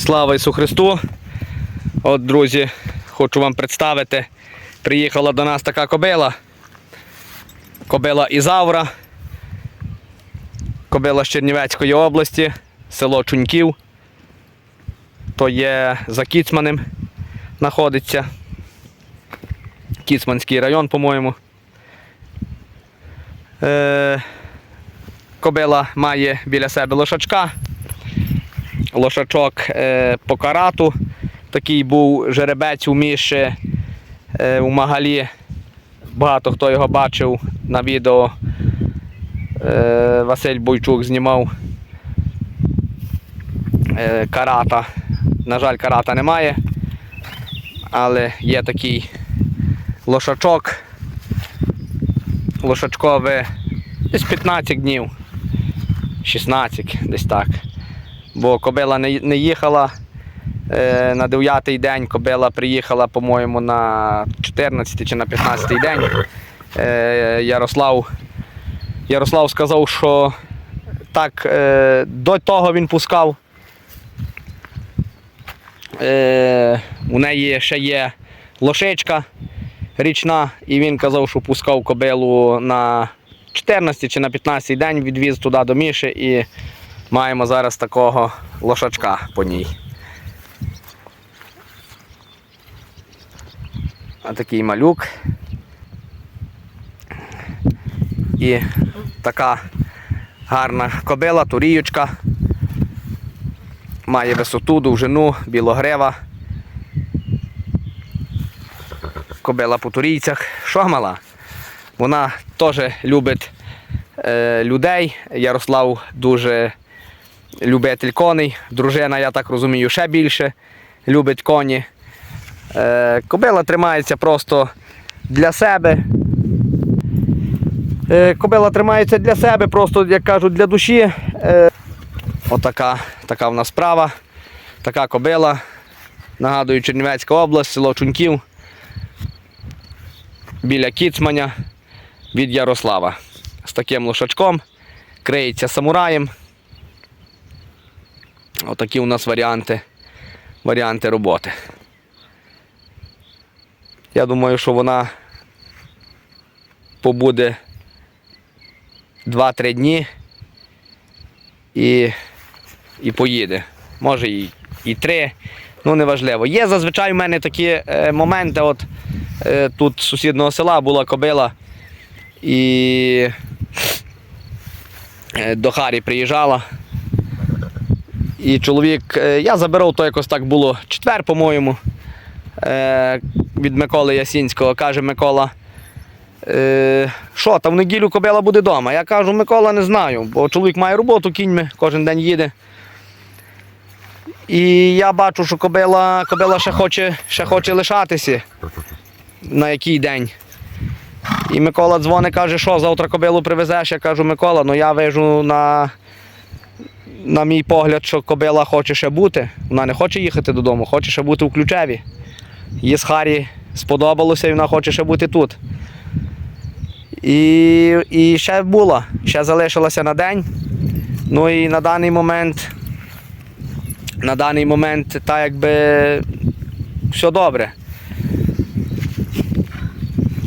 Слава Ісу Христу! От, друзі, хочу вам представити. Приїхала до нас така кобила. Кобила Ізавра. Кобила з Чернівецької області, село Чуньків. То є за Кіцманем знаходиться. Кіцманський район, по-моєму. Е, кобила має біля себе лошачка. Лошачок е, по карату. Такий був жеребець у Міші е, у Магалі. Багато хто його бачив на відео. Е, Василь Бойчук знімав карата. На жаль, карата немає. Але є такий лошачок. Лошачкове десь 15 днів. 16, десь так. Бо кобила не, їхала е, на 9-й день, кобила приїхала, по-моєму, на 14 чи на 15-й день. Е, Ярослав, Ярослав сказав, що так, е, до того він пускав. У неї ще є лошичка річна, і він казав, що пускав кобилу на 14 чи на 15 день, відвіз туди до Міші і маємо зараз такого лошачка по ній. Такий малюк. І така гарна кобила, туріючка. Має висоту, довжину, білогрева. Кобила по турійцях. Що? Вона теж любить е, людей. Ярослав дуже любитель коней. Дружина, я так розумію, ще більше любить коні. Е, кобила тримається просто для себе. Е, кобила тримається для себе, просто, як кажуть, для душі. Е, отака така в нас справа. Така кобила. Нагадую, Чернівецька область, село Чуньків. Біля Кіцманя від Ярослава. З таким лошачком. Криється самураєм. Отакі у нас варіанти, варіанти роботи. Я думаю, що вона побуде 2-3 дні і, і поїде. Може і, і 3, ну неважливо. Є зазвичай в мене такі е, моменти. От е, тут з сусіднього села була кобила і е, до Харі приїжджала. І чоловік, е, я забирав, то якось так було четвер, по-моєму, е, від Миколи Ясінського. Каже Микола, е, що там в неділю кобила буде вдома. Я кажу, Микола не знаю, бо чоловік має роботу, кіньми, кожен день їде. І я бачу, що кобила, кобила ще, хоче, ще хоче лишатися. На який день. І Микола дзвонить, каже, що завтра кобилу привезеш. Я кажу, Микола, ну я вижу на на мій погляд, що кобила хоче ще бути. Вона не хоче їхати додому, хоче ще бути у ключеві. Їй з сподобалося і вона хоче ще бути тут. І, і ще була, ще залишилася на день. Ну і на даний момент, на даний момент, так якби все добре.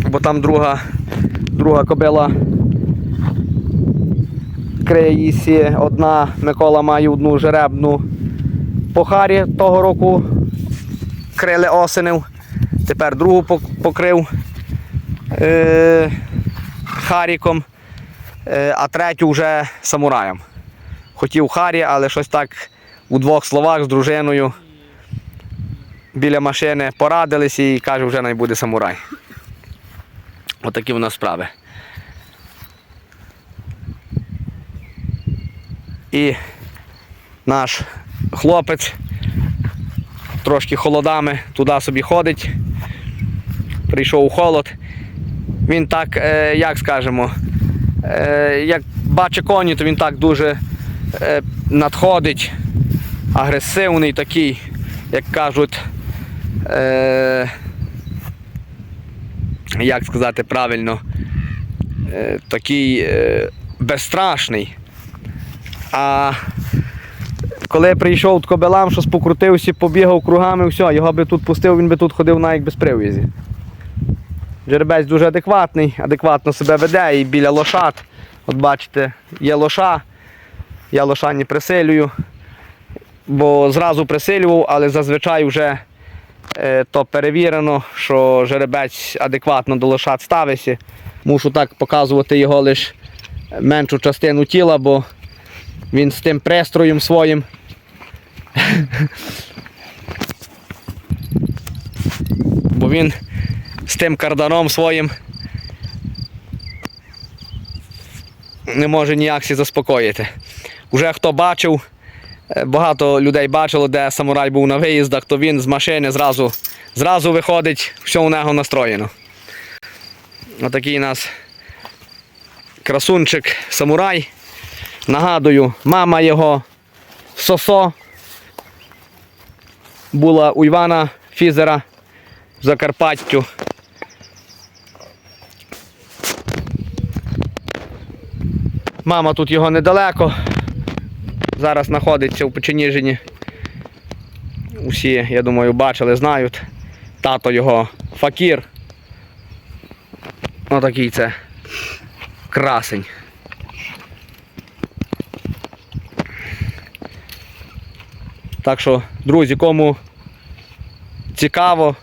Бо там друга, друга кобила Креїсі одна, Микола має одну жеребну по Харі того року крили осенив. Тепер другу покрив е, Харіком, е, а третю вже самураєм. Хотів Харі, але щось так у двох словах з дружиною біля машини порадилися і каже, вже не буде самурай. Отакі в нас справи. І наш хлопець трошки холодами туди собі ходить. Прийшов у холод. Він так, е, як скажемо, е, як бачить коні, то він так дуже е, надходить, агресивний такий, як кажуть, як сказати правильно, такий безстрашний. А коли прийшов от кобелам, щось покрутився, побігав кругами, все, його би тут пустив, він би тут ходив навіть без прив'язі. Жеребець дуже адекватний, адекватно себе веде і біля лошад. От бачите, є лоша, я лоша не присилюю, бо зразу присилював, але зазвичай вже е, то перевірено, що жеребець адекватно до лошад ставиться. Мушу так показувати його лише меншу частину тіла, бо він з тим пристроєм своїм. Бо він з тим карданом своїм не може ніяк сі заспокоїти. Уже хто бачив, е, багато людей бачило, де самурай був на виїздах, то він з машини зразу, зразу виходить, все у нього настроєно. Отакий у нас красунчик самурай. Нагадую, мама його Сосо була у Івана Фізера в Закарпаттю. Мама тут його недалеко. Зараз знаходиться у Печеніжині. Усі, я думаю, бачили, знають. Тато його факір. Отакий це красень. Так що, друзі, кому цікаво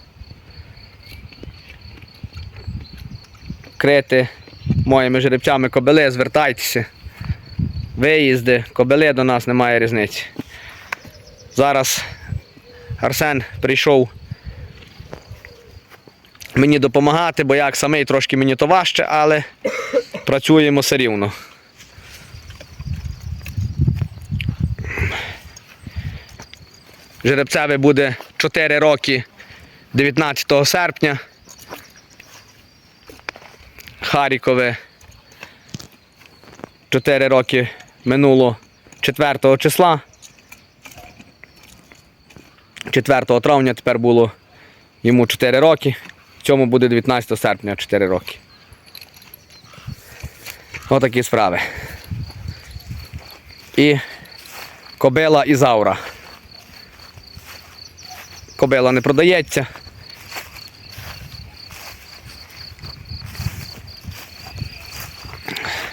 крити моїми жеребцями кобили, звертайтеся. Виїзди, кобили до нас немає різниці. Зараз Арсен прийшов мені допомагати, бо як самий трошки мені то важче, але працюємо все рівно. Жеребцеве буде 4 роки 19 серпня. Харікове 4 роки минуло 4 числа. 4 травня тепер було йому 4 роки. В цьому буде 19 серпня 4 роки. Отакі справи. І кобила Ізаура. Кобила не продається.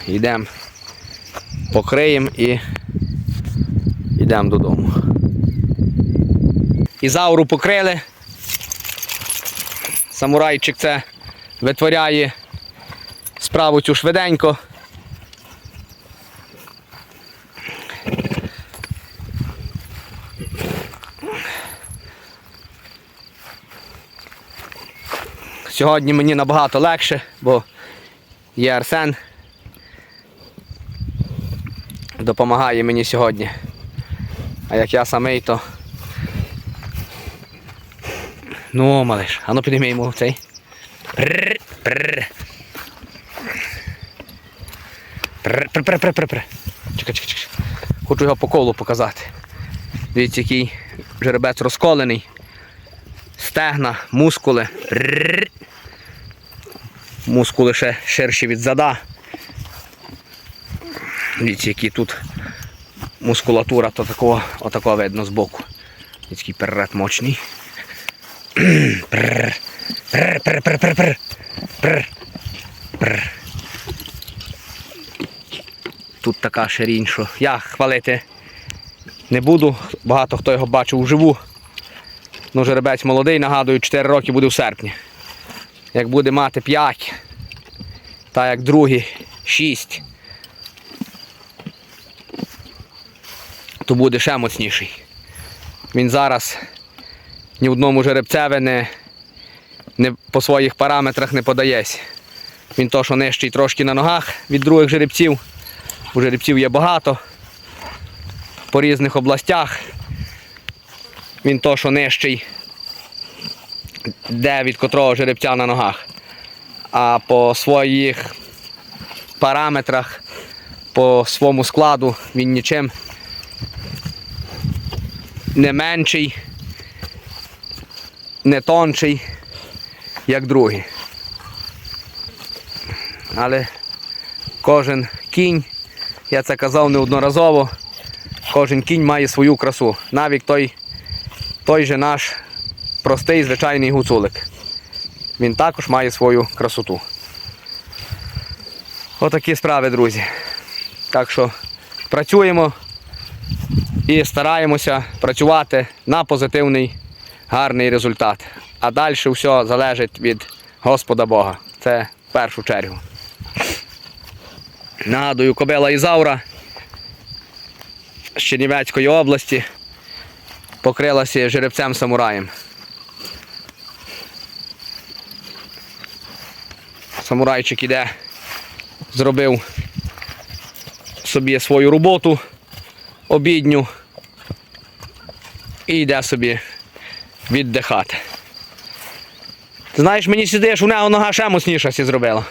Йдемо, покриємо і йдемо додому. Ізауру покрили. Самурайчик це витворяє справу цю швиденько. Сьогодні мені набагато легше, бо є Арсен. Допомагає мені сьогодні. А як я самий, то. Ну, малиш, а ну підійми йому цей. Прррр, прррр. Прррр, прррр, прррр, прррр, прррр. Чекай, чекай, чекай. Хочу його по колу показати. Дивіться, який жеребець розколений. Стегна, мускули. Мускули ще ширші від зада. Дивіться, які тут мускулатура, то такого, отакого видно збоку. Який перед мощний. Прррр. Прррр, прррр, прррр, прррр. Прррр. Прррр. Тут така ширінь, що я хвалити не буду. Багато хто його бачив вживу. Ну, жеребець молодий, нагадую, 4 роки буде в серпні. Як буде мати 5, та як другий 6, то буде ще моцніший. Він зараз ні в одному жеребцеві не, не по своїх параметрах не подається. Він то, що нижчий трошки на ногах від других жеребців. У жеребців є багато по різних областях. Він то, що нижчий, де від котрого жеребця на ногах. А по своїх параметрах, по своєму складу він нічим не менший, не тонший, як другий. Але кожен кінь, я це казав неодноразово, Кожен кінь має свою красу. Навіть той, той же наш простий звичайний гуцулик. Він також має свою красоту. Отакі справи, друзі. Так що працюємо і стараємося працювати на позитивний, гарний результат. А далі все залежить від Господа Бога. Це в першу чергу. Нагадую, кобила Ізаура з Чернівецької області покрилася жеребцем самураєм. Самурайчик іде, зробив собі свою роботу обідню і йде собі віддихати. Ти знаєш, мені сидиш, у нього нога ще мощніша сі зробила.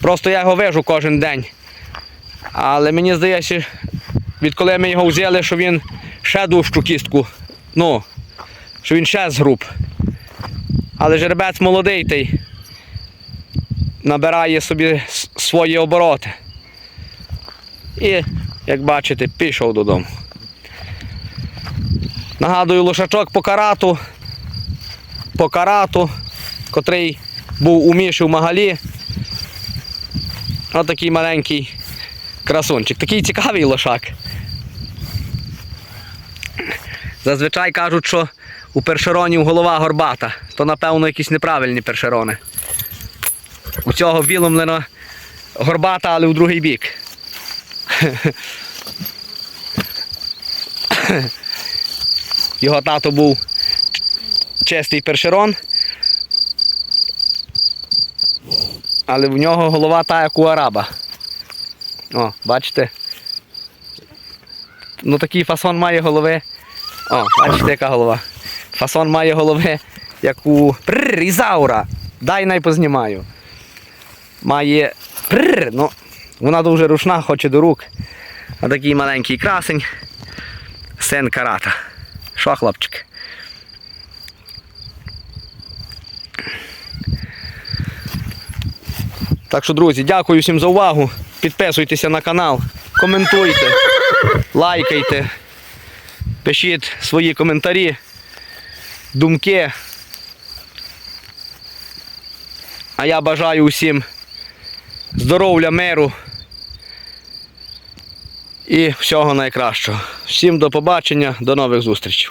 Просто я його вижу кожен день. Але мені здається, відколи ми його взяли, що він ще дужчу кістку. Ну, що він ще згруб. Але жеребець молодий той набирає собі свої обороти. І, як бачите, пішов додому. Нагадую, лошачок по карату, по карату, котрий був у Міші в Магалі. Отакий маленький красунчик. Такий цікавий лошак. Зазвичай кажуть, що у першеронів голова горбата, то напевно якісь неправильні першерони. У цього біломлено горбата, але в другий бік. Його тато був чистий першерон. Але в нього голова та, як у араба. О, бачите? Ну такий фасон має голови. О, бачите, яка голова. Фасон має голови, як у Прррр, Ізаура. Дай най познімаю. Має Прррр, ну, вона дуже рушна, хоче до рук. А такий маленький красень. Син карата. Що, хлопчик? Так що, друзі, дякую всім за увагу. Підписуйтеся на канал, коментуйте, лайкайте, пишіть свої коментарі, думки. А я бажаю усім здоров'я, миру і всього найкращого. Всім до побачення, до нових зустрічей.